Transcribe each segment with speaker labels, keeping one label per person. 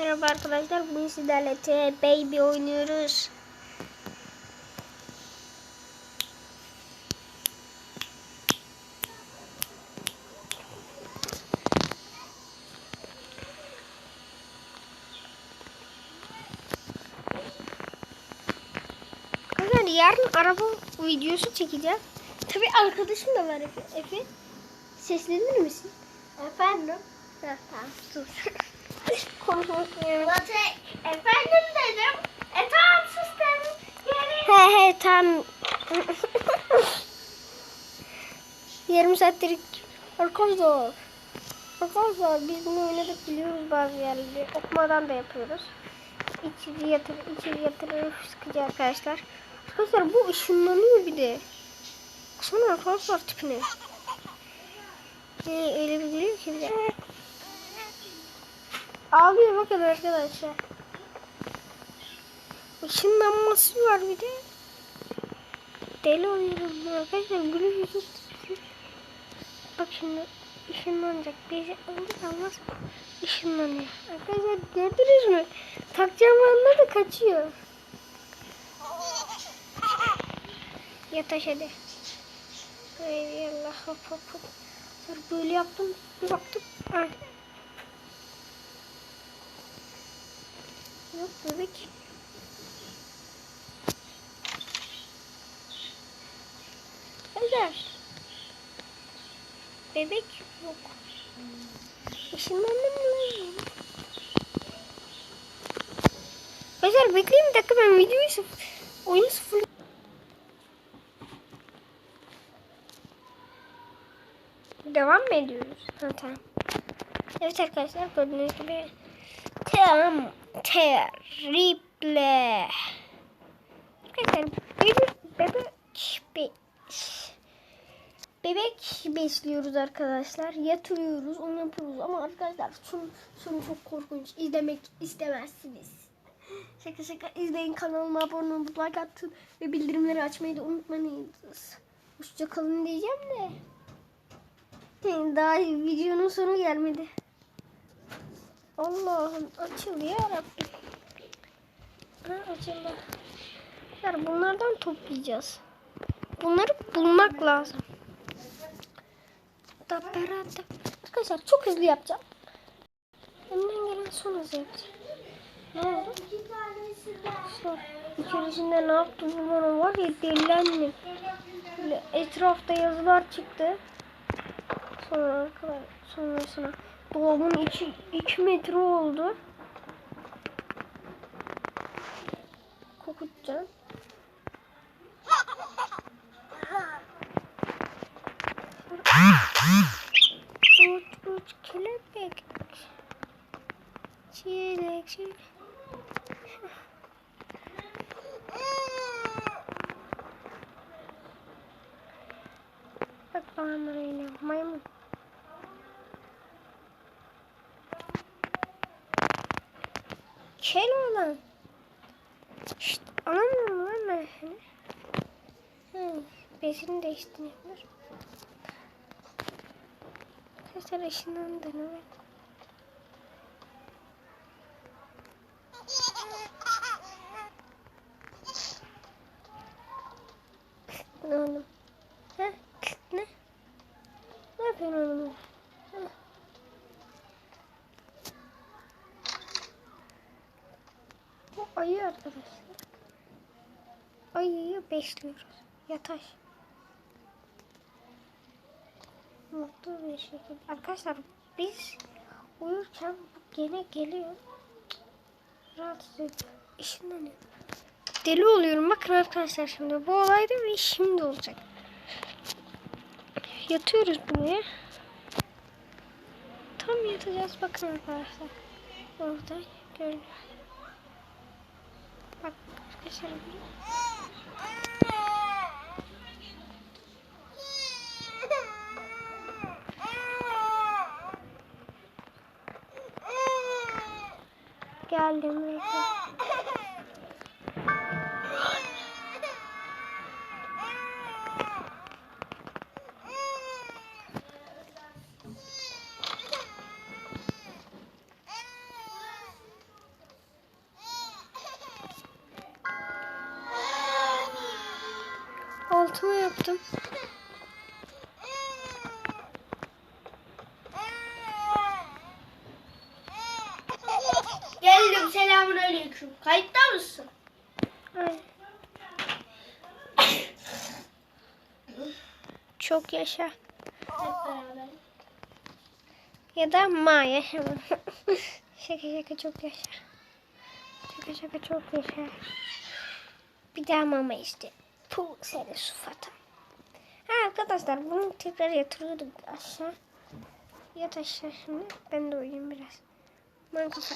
Speaker 1: Merhaba arkadaşlar. Bugün sizlerle T Baby oynuyoruz. Arkadaşlar yarın araba videosu çekeceğim. Tabi arkadaşım da var Efe. Efe seslenir misin?
Speaker 2: Efendim?
Speaker 1: Ha, tamam sus. Konuşmak istemiyorum.
Speaker 2: Zaten efendim dedim. E tamam sus dedim.
Speaker 1: He he tam. Yarım saattir arkadaşlar. Arkadaşlar biz bunu oynadık biliyoruz bazı yerleri. Okumadan da yapıyoruz. İçeri yatır, içeri yatırır sıkıcı arkadaşlar. Arkadaşlar bu ışınlanıyor bir de. Baksana arkadaşlar tipine. Ee, öyle bir geliyor ki bir de. Ağlıyor bakın arkadaşlar. Işınlanması var bir de. Deli oluyorum arkadaşlar. Gülüş yüzü Bak şimdi ışınlanacak. Bir şey alır almaz ışınlanıyor. Arkadaşlar gördünüz mü? Takacağım anda da kaçıyor. Yataş hadi. Haydi Allah hop hop hop. Dur böyle yaptım. Bir baktım. Ay. Yok bebek. Özer. Bebek yok. Işınlandım mı? Özer bekleyin bir dakika ben videoyu sıfır, oyunu sıfır. Devam mı ediyoruz? Ha, tamam. Evet arkadaşlar gördüğünüz gibi tam terrible. Arkadaşlar bebek bebek be, bebek besliyoruz arkadaşlar. Yatırıyoruz, onu yapıyoruz ama arkadaşlar sonu, sonu çok korkunç. İzlemek istemezsiniz. Şaka şaka izleyin kanalıma abone olup like atın ve bildirimleri açmayı da unutmayınız. Hoşçakalın diyeceğim de. Daha videonun sonu gelmedi. Allah'ım açıl ya Rabbim. Açıldı. Yani bunlardan toplayacağız. Bunları bulmak lazım. Arkadaşlar çok hızlı yapacağım. Elimden gelen son hızlı yapacağım. Ne oldu? Sor. İçerisinde ne yaptı bu bana var ya delilendim. Etrafta yazılar çıktı. Sonra arkadaşlar sonrasına dolabın içi 2 metre oldu. Kokutacağım. Uç uç kelebek. Çilek çilek. Bak bana buraya maymun. Kel olan. Şşt alamıyorum lan ben seni. Hı, besini değiştiriyorlar. Arkadaşlar ışınlandı evet. Ne oldu? Ha? Ne? Ne yapıyorsun oğlum? Bu ayı arkadaşlar. Ayıyı besliyoruz. Yataş. Mutlu bir şekilde. Arkadaşlar biz uyurken gene geliyor. Rahatsız ediyor. İşinden Deli oluyorum. Bakın arkadaşlar şimdi. Bu olayda ve şimdi olacak. Yatıyoruz buraya. Tam yatacağız. Bakın arkadaşlar. Orada görünüyor. Bak arkadaşlar. geldim. Altıma yaptım. Çok yaşa. Ya da ma yaşama. şaka şaka çok yaşa. Şaka şaka çok yaşa. Bir daha mama işte. Puh seni sıfatım. Ha arkadaşlar bunu tekrar yatırıyorduk aşağı. Yat aşağı şimdi. Ben de uyuyayım biraz. Ben kafa.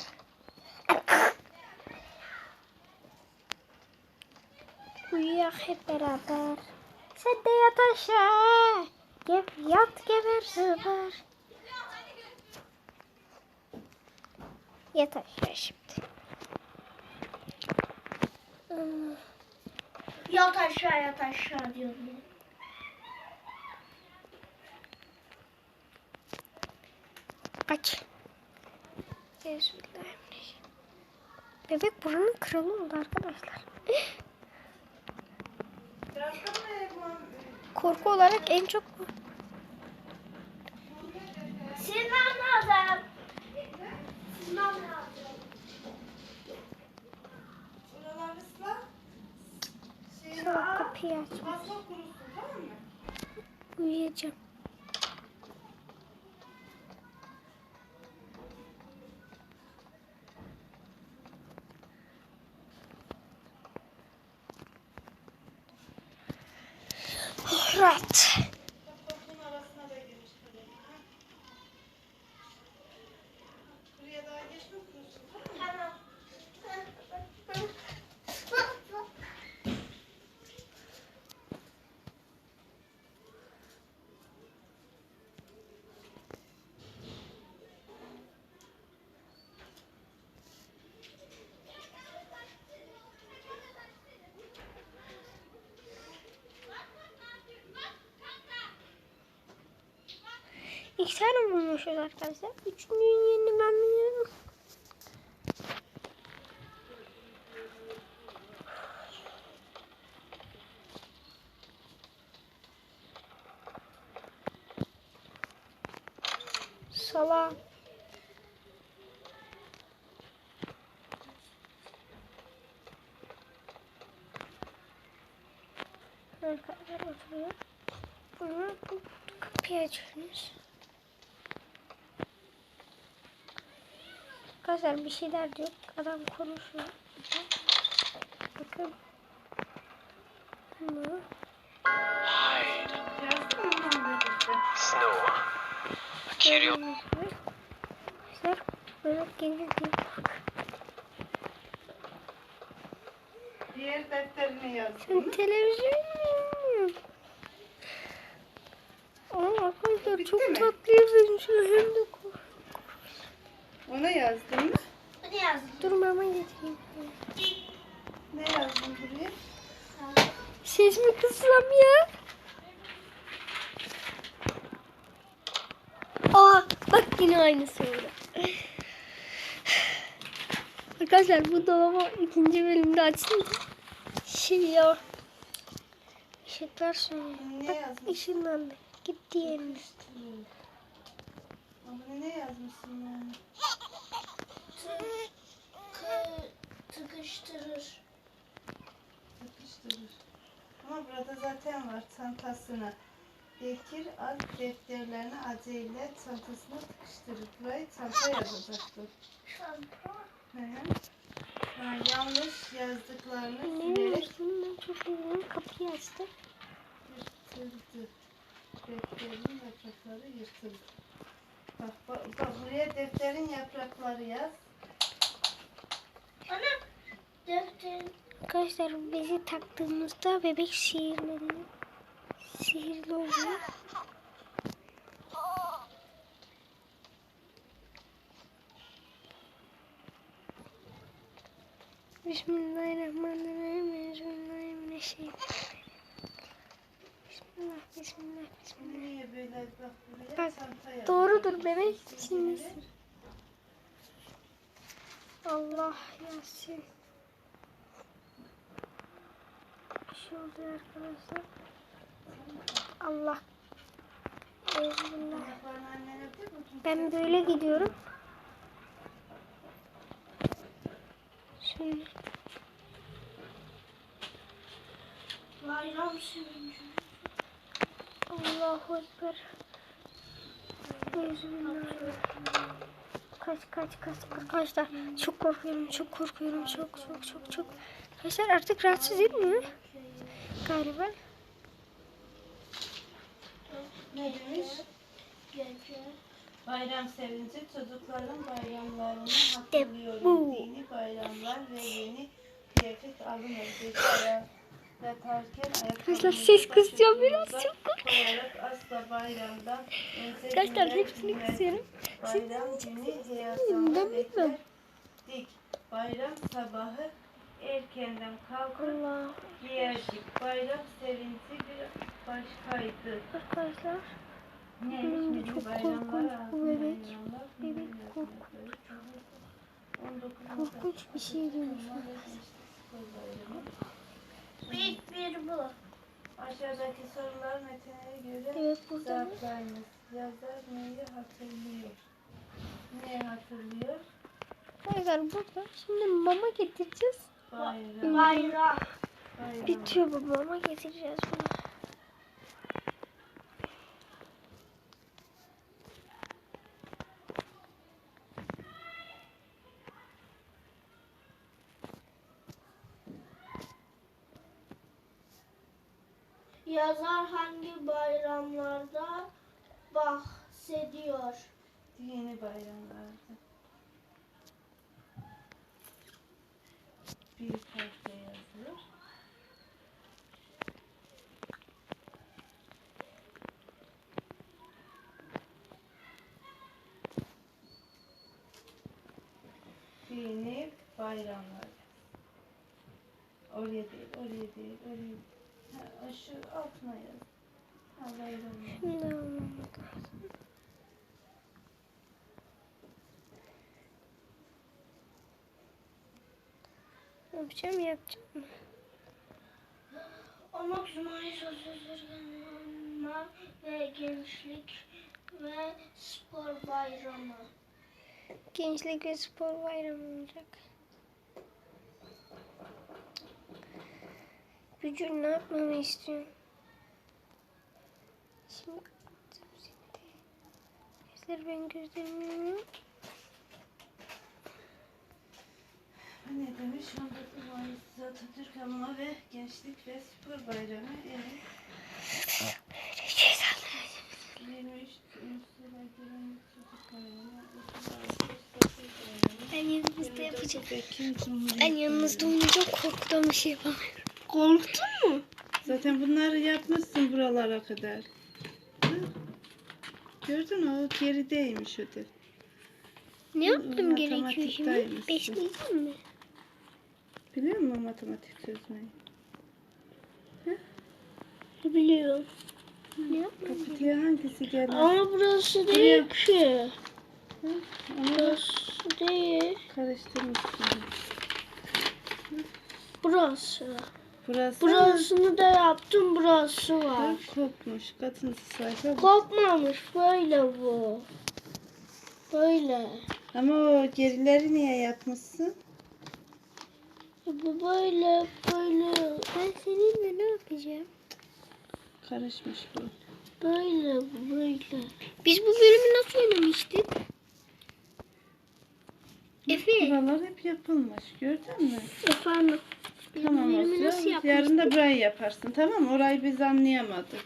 Speaker 1: Uyuyak hep beraber. Sen de yat aşağı. Gev, yat geber zıbar. Yat aşağı şimdi.
Speaker 2: Yat aşağı yat aşağı diyorum.
Speaker 1: Aç. Bismillahirrahmanirrahim. Bebek buranın kralı oldu arkadaşlar. Korku olarak en çok.
Speaker 2: Silmem lazım. Silmem lazım.
Speaker 1: Sonra kapıyı aç.
Speaker 3: Masa kurusun tamam mı?
Speaker 1: Uyuyacağım. Right.
Speaker 3: Kapının arasına da girmiş kalemi. ha? Buraya daha geçme kurusun tamam mı?
Speaker 2: Tamam.
Speaker 1: İki tane bulmuşuz arkadaşlar. Üçüncünün yerini ben biliyorum. Salam. Arkadaşlar oturuyor. Bunu bu kapıyı açıyoruz. Arkadaşlar bir şeyler diyor. Adam konuşuyor. Bakın. Bunu. Arkadaşlar böyle gelir diye.
Speaker 3: Diğer defterini mı?
Speaker 1: televizyon mu? Aa arkadaşlar
Speaker 3: Bitti
Speaker 1: çok
Speaker 3: mi?
Speaker 1: tatlı yazıyor. Hem de
Speaker 3: Ona yazdın mı?
Speaker 2: Ne yazdın?
Speaker 1: Dur mama getireyim.
Speaker 3: Ne yazdın buraya?
Speaker 1: Ses mi kıssam ya? Aa bak yine aynısı oldu. Arkadaşlar bu dolabı ikinci bölümde açtım. Şey ya. Işıklar sönüyor.
Speaker 3: Ne
Speaker 1: Bak
Speaker 3: yazmış?
Speaker 1: ışınlandı. Gitti yerine.
Speaker 3: Ama ne yazmışsın yani?
Speaker 2: Tıkı, tıkıştırır.
Speaker 3: Yapıştırır. Ama burada zaten var çantasına. Bekir alt defterlerini acele çantasına tıkıştırır. Burayı çanta yazacaktı.
Speaker 2: Şampuan.
Speaker 3: Hı hı. Yanlış yazdıklarını silerek
Speaker 1: ben çok iyi. Kapıyı açtı.
Speaker 3: yırtıldı. Defterin yaprakları yırtıldı. Bak, bak, bak buraya defterin yaprakları yaz.
Speaker 1: Arkadaşlar bezi taktığımızda bebek sihirleniyor. Sihirli oluyor. Bismillahirrahmanirrahim. Bismillahirrahmanirrahim. Bismillah, bismillah, bismillah.
Speaker 3: Bak.
Speaker 1: Doğrudur bebek. Şimdi Allah yasin. Bir şey oldu arkadaşlar. Allah.
Speaker 3: Bakayım.
Speaker 1: Ben böyle gidiyorum. Şöyle.
Speaker 2: Bayram sevinci.
Speaker 1: Allahu Ekber. Bismillah. Kaç kaç kaç arkadaşlar çok korkuyorum çok korkuyorum çok çok çok çok arkadaşlar artık rahatsız etmiyor galiba
Speaker 3: Ne demiş? Bayram sevinci çocukların bayramlarını
Speaker 1: bu.
Speaker 3: hatırlıyorum. Dini bayramlar ve yeni kıyafet alınır. Geceler yatarken
Speaker 1: Arkadaşlar ses kısacağım biraz, çok
Speaker 3: Koyarak asla bayramdan
Speaker 1: Arkadaşlar hepsini kısıyorum.
Speaker 3: Bayram günü heyecanla
Speaker 1: bilmem.
Speaker 3: beklerdik. Bayram sabahı erkenden kalkıp
Speaker 1: Allah
Speaker 3: giyerdik. Bayram sevinci bir başkaydı.
Speaker 1: arkadaşlar
Speaker 3: Neymiş
Speaker 1: çok korkunç bu bebek. Bebek korkunç.
Speaker 3: yazmakları. 19
Speaker 1: korkunç bir şey demiş
Speaker 2: İlk bir bu.
Speaker 3: Aşağıdaki sorular metinlere göre
Speaker 1: evet
Speaker 3: cevaplayınız. Yazar neyi hatırlıyor? Neyi hatırlıyor?
Speaker 1: arkadaşlar burada şimdi mama getireceğiz
Speaker 3: Bayram.
Speaker 2: Bayram.
Speaker 3: Bayram.
Speaker 1: bitiyor bu mama getireceğiz bunu
Speaker 2: Yazar hangi bayramlarda bahsediyor?
Speaker 3: Dini bayramlarda. Bir harfle yazılır. Dini bayramlar. Oraya değil, oraya değil, oraya Ha, o şu altına yaz. Ha, bayramlar.
Speaker 1: Şimdi almam lazım. Yapacağım yapacağım.
Speaker 2: Olmak Cumhuriyet Sözleşmesi ve Gençlik ve Spor Bayramı.
Speaker 1: Gençlik ve spor bayramı olacak. Bücür ne yapmamı istiyorsun? Şimdi kapattım seni de. Gözler ben gözlerimi
Speaker 3: Ne demiş? 19 Mayıs Atatürk Anma ve Gençlik ve Spor Bayramı. Evet. 23 Ulusal Egemenlik Çocuk Bayramı. 30 Ağustos Bayramı.
Speaker 1: Ben yanınızda yapacağım.
Speaker 3: Ekim
Speaker 1: Ben yanınızda oynayacağım korkudan bir şey yapamıyorum.
Speaker 2: Korktun mu?
Speaker 3: Zaten bunları yapmışsın buralara kadar. Hı? Gördün mü? O gerideymiş ödev.
Speaker 1: Ne yapmam gerekiyor şimdi?
Speaker 3: matematikteymişsin.
Speaker 1: Beşleyeceğim mi?
Speaker 3: Biliyor musun matematik çözmeyi?
Speaker 1: Biliyorum. Ne?
Speaker 3: Kapıya hangisi gelmez?
Speaker 2: Ama burası değil ki.
Speaker 3: Hı? Onu da
Speaker 2: Burası değil.
Speaker 3: karıştırmışsın.
Speaker 2: Burası.
Speaker 3: Burası
Speaker 2: Burasını da yaptım. Burası var.
Speaker 3: Kopmuş. Kaçıncı sayfa?
Speaker 2: Kopmamış. Böyle bu. Böyle.
Speaker 3: Ama o gerileri niye yapmışsın?
Speaker 2: Bu böyle böyle
Speaker 1: Ben seninle ne yapacağım?
Speaker 3: Karışmış bu.
Speaker 2: böyle böyle.
Speaker 1: Biz bu bölümü nasıl oynamıştık? Efe.
Speaker 3: Buralar hep yapılmış. Gördün mü?
Speaker 1: Efendim.
Speaker 3: Tamam
Speaker 1: bölümü nasıl?
Speaker 3: Yarın da burayı yaparsın. Tamam mı? Orayı biz anlayamadık.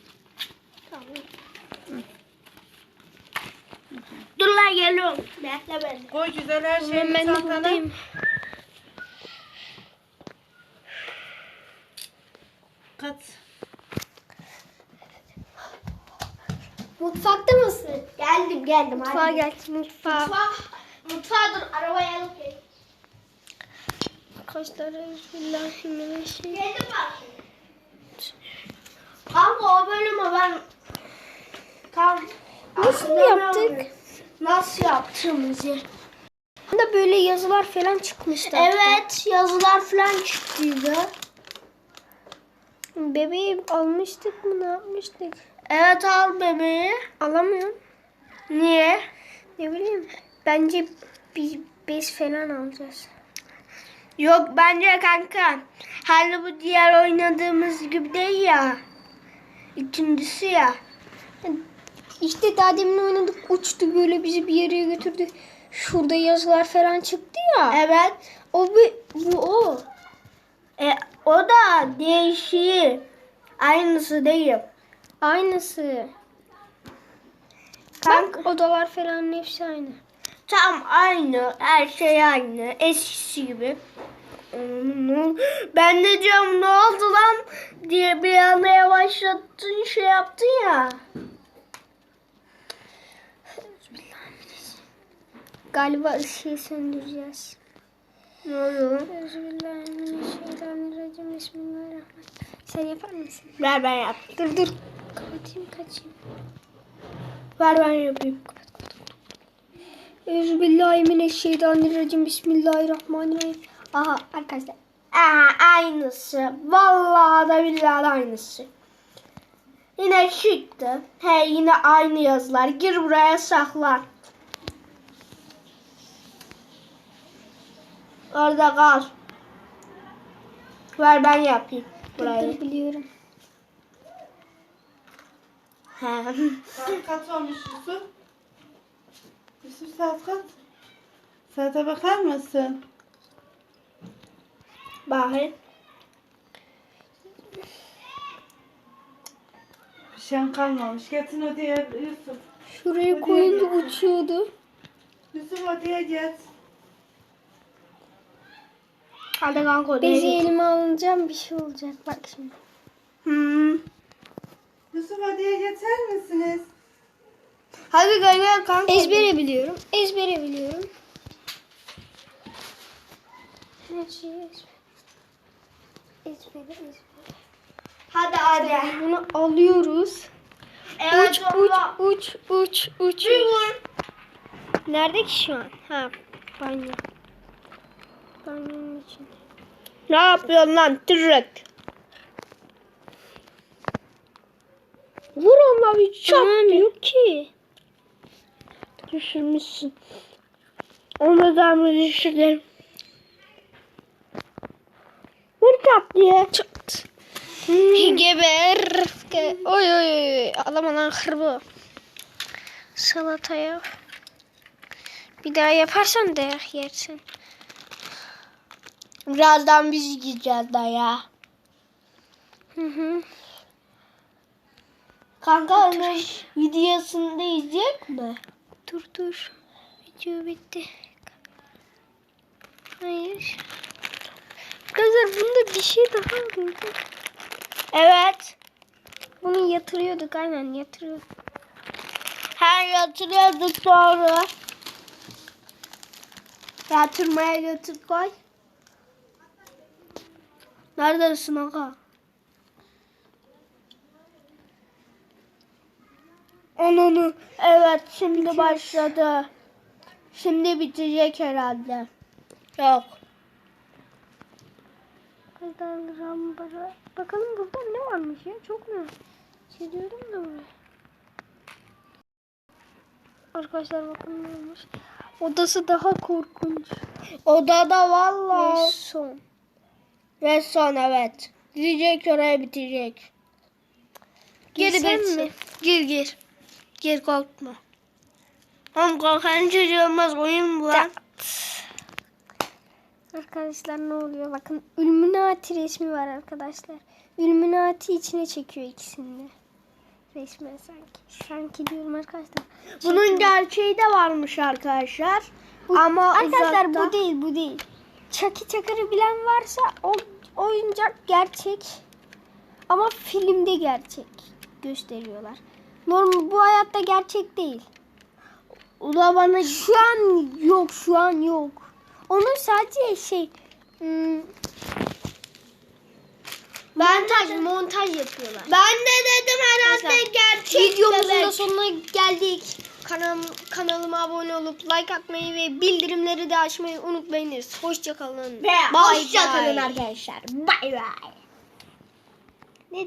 Speaker 1: Tamam.
Speaker 2: Dur lan geliyorum. Bekle beni.
Speaker 3: Koy güzel her şeyini
Speaker 1: ben
Speaker 3: çantana.
Speaker 1: buradayım.
Speaker 3: Kat.
Speaker 1: Mutfakta mısın?
Speaker 2: Geldim geldim.
Speaker 1: Mutfağa gel. Mutfağa.
Speaker 2: Mutfağa, mutfağa dur. Arabaya alıp gel.
Speaker 1: Arkadaşlar Bismillahirrahmanirrahim.
Speaker 2: Geldim bak. Kanka o bölümü ben Kanka,
Speaker 1: Nasıl yaptık?
Speaker 2: Nasıl yaptığımızı.
Speaker 1: Da böyle yazılar falan çıkmıştı.
Speaker 2: Evet yazılar falan çıktıydı.
Speaker 1: Bebeği almıştık mı ne yapmıştık?
Speaker 2: Evet al bebeği.
Speaker 1: Alamıyorum.
Speaker 2: Niye?
Speaker 1: Ne bileyim. Bence bir bez falan alacağız.
Speaker 2: Yok bence kanka. Hani bu diğer oynadığımız gibi değil ya. İkincisi ya.
Speaker 1: İşte daha demin oynadık uçtu böyle bizi bir yere götürdü. Şurada yazılar falan çıktı ya.
Speaker 2: Evet.
Speaker 1: O bu, bu o.
Speaker 2: E, o da değişiği. Aynısı değil.
Speaker 1: Aynısı.
Speaker 2: Kanka.
Speaker 1: Bak odalar falan hepsi aynı.
Speaker 2: Tam aynı. Her şey aynı. Eskisi gibi. Ben de diyorum ne oldu lan diye bir anda yavaşlattın şey yaptın ya.
Speaker 1: Galiba ışığı söndüreceğiz.
Speaker 2: Ne oluyor?
Speaker 1: Euzubillahimineşşeytanirracim. Bismillahirrahmanirrahim. Sen yapar mısın?
Speaker 2: Ver ben yap.
Speaker 1: Dur dur. Kaçayım kaçayım.
Speaker 2: Ver ben yapayım.
Speaker 1: Euzubillahimineşşeytanirracim. Bismillahirrahmanirrahim. Aha arkadaşlar.
Speaker 2: Aa, aynısı. Vallahi da billahi de aynısı. Yine çıktı. He yine aynı yazılar. Gir buraya saklan. Orada kal. Ver ben yapayım
Speaker 1: Dur,
Speaker 2: burayı.
Speaker 1: dur biliyorum.
Speaker 2: He.
Speaker 3: Saat kaç olmuş Yusuf? Yusuf saat kaç? Saate bakar mısın?
Speaker 2: Bakayım.
Speaker 3: Bir şey kalmamış. Getir odaya Yusuf.
Speaker 1: Şuraya koyunca uçuyordu.
Speaker 3: Yusuf odaya git.
Speaker 2: Hadi kanka odaya
Speaker 1: Bezi
Speaker 2: git.
Speaker 1: elime alınacağım bir şey olacak. Bak şimdi.
Speaker 2: Hmm.
Speaker 3: Yusuf odaya geçer misiniz?
Speaker 2: Hadi gel gel kanka.
Speaker 1: Ezbere biliyorum. Ezbere biliyorum. Her şeyi ezbere. Ezbere ezbere.
Speaker 2: Hadi hadi.
Speaker 1: Bunu alıyoruz.
Speaker 2: Evet,
Speaker 1: uç, uç, uç, uç, uç.
Speaker 2: Vur.
Speaker 1: Nerede ki şu an? Ha, banyo. Banyonun içinde.
Speaker 2: Ne yapıyorsun lan tırrek? Vur onunla bir çap
Speaker 1: Tamam yok ki.
Speaker 2: düşürmüşsün. Onu da mı düşürdün? Vur çap diye.
Speaker 1: Çat. Geber. Ge- Oy oy oy. Alama lan hırbı. Salataya. Bir daha yaparsan dayak yersin.
Speaker 2: Birazdan biz gideceğiz daya.
Speaker 1: Hı hı.
Speaker 2: Kanka onun videosunu da izleyecek mi?
Speaker 1: Dur dur. Video bitti. Hayır. Arkadaşlar bunda bir şey daha oluyordu.
Speaker 2: Evet.
Speaker 1: Bunu yatırıyorduk aynen yatırıyorduk.
Speaker 2: Her yatırıyorduk sonra. Yatırmaya götür koy. Neredesin aga? Ananı. Evet şimdi başladı. Şimdi bitecek herhalde. Yok.
Speaker 1: Bakalım burada ne varmış ya çok mu? Çiziyorum da buraya. Arkadaşlar bakın ne olmuş. Odası daha korkunç.
Speaker 2: Odada valla.
Speaker 1: Son.
Speaker 2: Ve son evet. Gidecek oraya bitecek.
Speaker 1: Girsem
Speaker 2: bitsin.
Speaker 1: mi?
Speaker 2: Gir gir. Gir korkma. Oğlum korkan çocuğu olmaz oyun bu lan.
Speaker 1: Arkadaşlar ne oluyor? Bakın Illuminati resmi var arkadaşlar. Illuminati içine çekiyor ikisini de. Resmen sanki. Sanki diyorum arkadaşlar.
Speaker 2: Bunun gerçeği de varmış arkadaşlar. Ama
Speaker 1: Arkadaşlar
Speaker 2: uzakta.
Speaker 1: bu değil bu değil. Çaki Çakır'ı bilen varsa o oyuncak gerçek. Ama filmde gerçek gösteriyorlar. Normal bu hayatta gerçek değil.
Speaker 2: Ula bana
Speaker 1: Şu an yok şu an yok. Onun sadece şey hmm, montaj montaj yapıyorlar.
Speaker 2: ben de dedim herhalde
Speaker 1: Arkadaşlar,
Speaker 2: gerçek
Speaker 1: Videomuzun da sonuna geldik. Kanal, kanalıma abone olup like atmayı ve bildirimleri de açmayı unutmayınız. Hoşçakalın.
Speaker 2: Ve hoşça kalın arkadaşlar. Bay bay.